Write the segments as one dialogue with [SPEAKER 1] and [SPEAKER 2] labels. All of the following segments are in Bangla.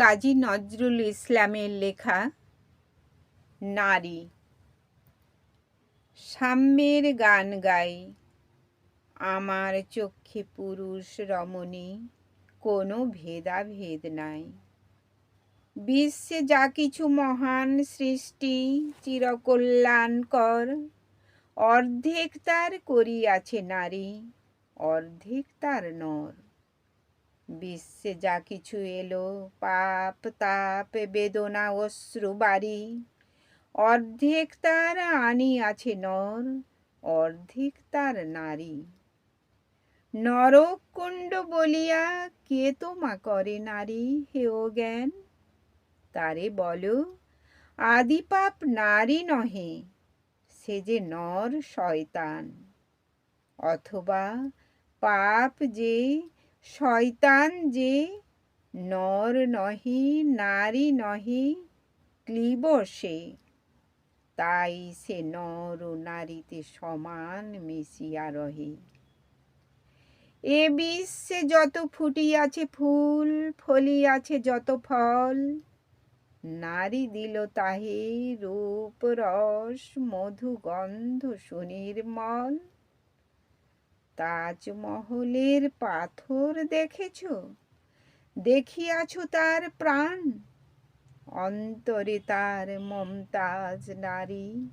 [SPEAKER 1] কাজী নজরুল ইসলামের লেখা নারী। সাম্যের গান গাই, আমার চক্ষে পুরুষ রমণী, কোনো ভেদাভেদ নাই। বিশ্বে যা কিছু মহান সৃষ্টি, চিরকল্যাণকর, অর্ধেক তার করিয়াছে নারী, অর্ধেক তার নর। বিশ্বে যা কিছু এলো, পাপ, তাপ, বেদনা, অশ্রু, বাড়ি, অর্ধেক তার আনি আছে নর, অর্ধেক তার নারী। নরক কুণ্ড বলিয়া কে তোমা করে নারী হেও জ্ঞান? তারে বলো আদিপাপ নারী নহে, সে যে নর শয়তান। অথবা পাপ যে শয়তান যে নর নহি, নারী নহি, ক্লিব সে। তাই সে নর ও নারীতে সমান মিশিয়া রহে। এ বিশ্বে যত ফুটিয়াছে ফুল, ফলিয়াছে যত ফল, নারী দিল তাহে রূপ, রস, মধু, গন্ধ, সুনির্মল। তাজমহলের পাথর দেখেছ? দেখিয়াছ তার প্রাণ? অন্তরে তার মমতাজ নারী,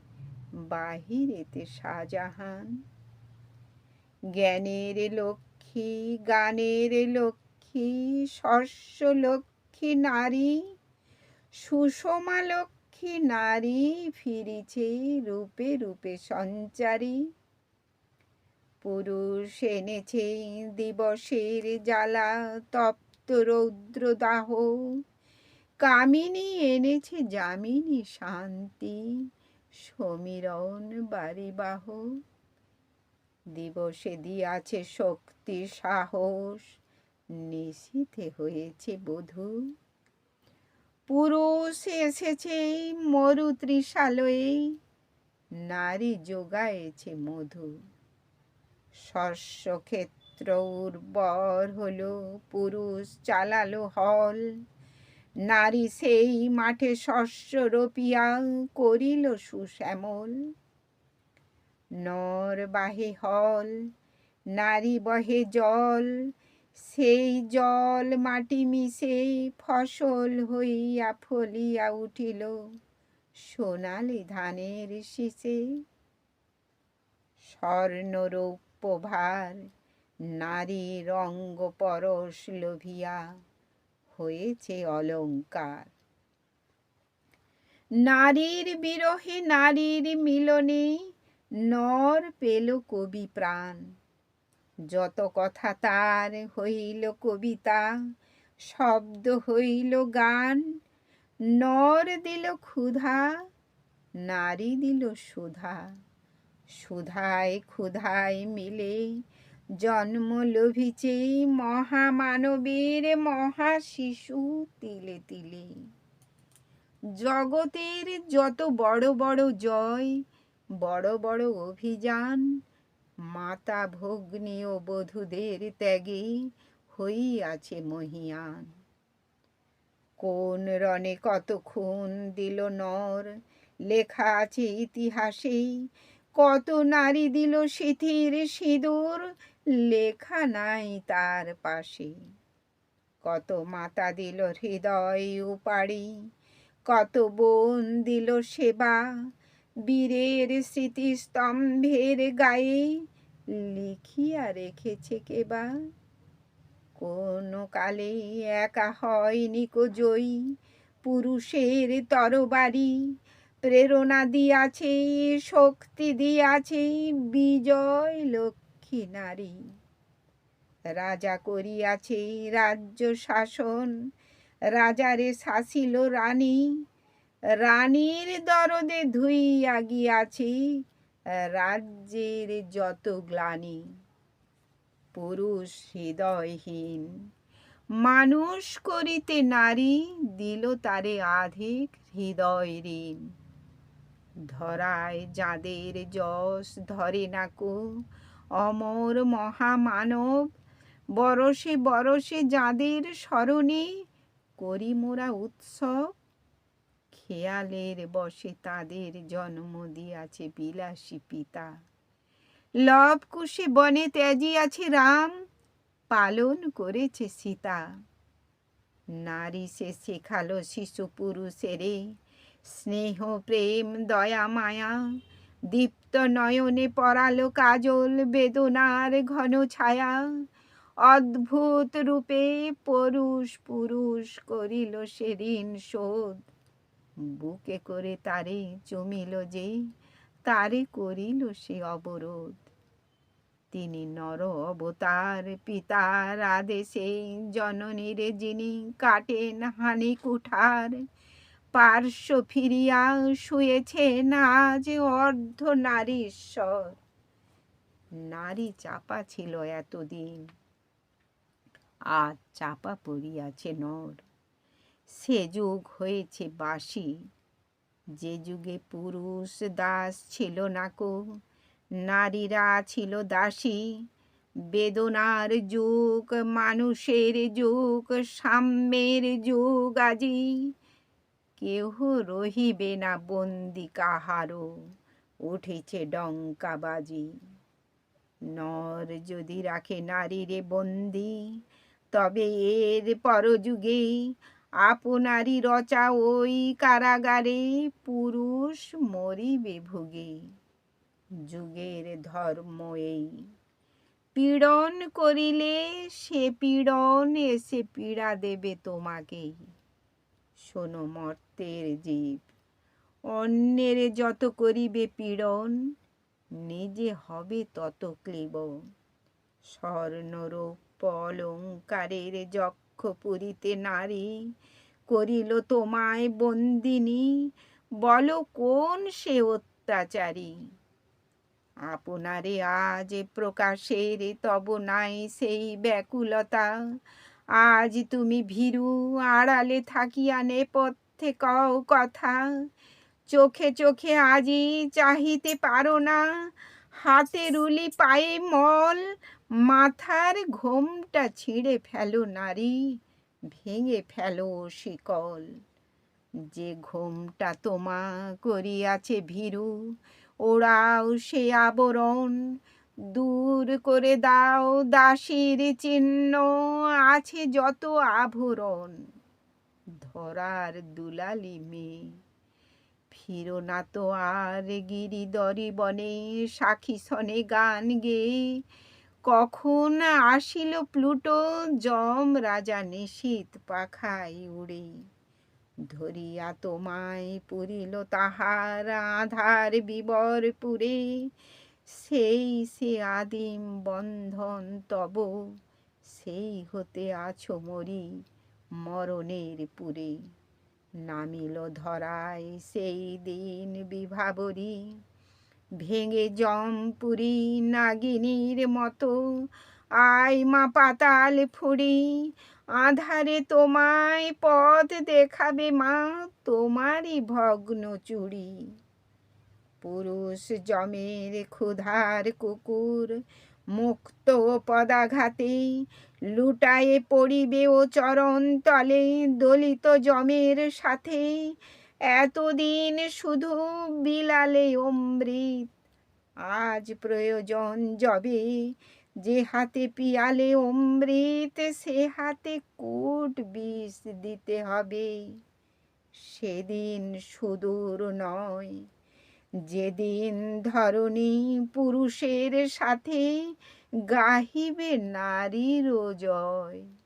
[SPEAKER 1] বাহিরেতে শাহজাহান। জ্ঞানের লক্ষ্মী, গানের লক্ষ্মী শস্য লক্ষ্মী নারী, সুষমা লক্ষ্মী নারী, ফিরিছে রূপে রূপে সঞ্চারী। পুরুষ এনেছে দিবসের জ্বালা, তপ্ত রৌদ্র দাহ কামিনী এনেছে যামিনী শান্তি, সমীরণ বাড়িবাহ দিবসে দিয়াছে শক্তি সাহস, নিশীথে হয়েছে বধূ। পুরুষ এসেছে মরু ত্রিশালয়ে, নারী যোগায়েছে মধু। শস্যক্ষেত্র উর্বর হলো, পুরুষ চালালো হল। নারী সেই মাঠে শস্য রোপিয়া করিল সুশ্যামল। নর বাহে হল, নারী বহে জল। সেই জল মাটি মিশে ফসল হইয়া ফলিয়া উঠিল। সোনালি ধানের শীষে স্বর্ণরৌপ্য ভার নারীর অঙ্গ পরশ লোভিয়া হয়েছে অলঙ্কার। নারীর বিরহে নারীর মিলনে নর পেল কবি প্রাণ। যত কথা তার হইল কবিতা, শব্দ হইল গান। নর দিল ক্ষুধা, নারী দিল সুধা। সুধায় ক্ষুধায় মিলে জন্ম লভিছে মহামানবের মহা শিশু তিলে তিলে। জগতের যত বড় বড় জয়, বড় বড় অভিযান, মাতা ভগ্নী ও বধূদের ত্যাগে হইয়াছে মহিয়ান। কোন রণে কত খুন দিল নর, লেখা আছে ইতিহাসে কত নারী দিল সিথির সিঁদুর, লেখা নাই তার পাশে। কত মাতা দিল হৃদয় উপাড়ি, কত বোন দিল সেবা, বীরের স্মৃতিস্তম্ভের গায়ে, লিখিয়া রেখেছে কেবা কোন কালে একা হয়নি জয়ী, পুরুষের তরবারি প্রেরণা দিয়াছে, শক্তি দিয়াছে বিজয় লক্ষ্মী নারী। রাজা করিয়াছে রাজ্য শাসন, রাজারে শাসিল রানী। রানীর দরদে ধুইয়া গিয়াছে রাজ্যের যত গ্লানি। পুরুষ হৃদয়হীন, মানুষ করিতে নারী, দিল তারে আধিক হৃদয় ঋণ ধরায় যাদের যশ ধরে নাকো অমর মহামানব বরসে বরসে যাদের স্মরণে করি মোরা উৎসব। খেয়ালের বসে তাদের জন্ম দিয়াছে বিলাসী পিতা। লব কুশে বনে ত্যাজি আছে রাম, পালন করেছে সীতা। নারী সে শেখালো শিশু পুরুষেরে স্নেহ, প্রেম, দয়া, মায়া, দীপ্ত নয়নে পরালো কাজল, বেদনার ঘন ছায়া, অদ্ভুত রূপে পরুষ পুরুষ করিল সেদিন শোধ। বুকে করে তারে জমিল যে, তারে করিল সে অবরোধ। তিনি নর অবতার, পিতার আদেশে, জননীর যিনি কাটেন হানি কুঠার পার্শ্ব ফিরিয়া শুয়েছেন আজ অর্ধ নারীশ্বর নারী চাপা ছিল এতদিন। আজ চাপা পড়িয়াছে নর। সে যুগ হয়েছে বাসি যে যুগে পুরুষ দাস ছিল না কো, নারীরা ছিল দাসী। বেদনার যুগ, মানুষের যুগ, সাম্যের যুগ আজি। কেহ রহিবে না বন্দি কাহারও? উঠেছে ডঙ্কাবাজি নর যদি রাখে নারীরে বন্দি, তবে এর পরযুগে আপনারই রচা ওই কারাগারে পুরুষ মরিবে ভুগে। যুগের ধর্ম এই। পীড়ন করিলে সে পীড়ন, এসে পীড়া দেবে তোমাকেই। শোনো মর্তের জীব। অন্যের যত করিবে পীড়ন, নিজে হবে তত ক্লিব। স্বর্ণরূপ অলঙ্কারের যক্ষ পুরীতে নারী করিল তোমায় বন্দিনী, বলো কোন সে অত্যাচারী? আপনারে আজ প্রকাশের তব নাই সেই ব্যাকুলতা। আজ তুমি ভীরু আড়ালে থাকিয়া নেপথ্যে কও কথা। চোখে চোখে আজি চাহিতে পারো না। হাতে রুলি পায়ে মল, মাথার ঘোমটা ছিঁড়ে ফেলো নারী, ভেঙে ফেলো শিকল। যে ঘোমটা তোমা করিয়াছে ভীরু ওরাও সে আবরণ। দূর করে দাও দাসীর চিহ্ন, আছে যত আভরণ। ধরার দুলালি মেয়ে, ফিরো না তো আর গিরিদরি বনে, সাক্ষী সনে গান গেয়ে। কখন আসিল প্লুটো, জম রাজা নিশীত পাখায় উড়ে। ধরিয়া তোমায় পুরিল তাহার আধার বিবর পুরে সেই সে আদিম বন্ধন তব, সেই হতে আছো মরি মরণের পুরে। নামিল ধরায় সেই দিন বিভাবরী, ভেঙে জমপুরি নাগিনীর মতো। আয় মা পাতাল ফুড়ি আধারে তোমায় পথ দেখাবে মা, তোমারই ভগ্ন চুড়ি পুরুষ জমের ক্ষুধার কুকুর মুক্ত পদাঘাতে লুটায়ে পড়িবে ও চরণ তলে দলিত জমের সাথে। এতদিন শুধু বিলালে অমৃত, আজ প্রয়োজন যবে যে হাতে পিয়ালে অমৃত, সে হাতে কুট বিষ দিতে হবে। সেদিন সুদূর নয়। যেদিন ধরণী পুরুষের সাথে গাহিবে নারীর জয়।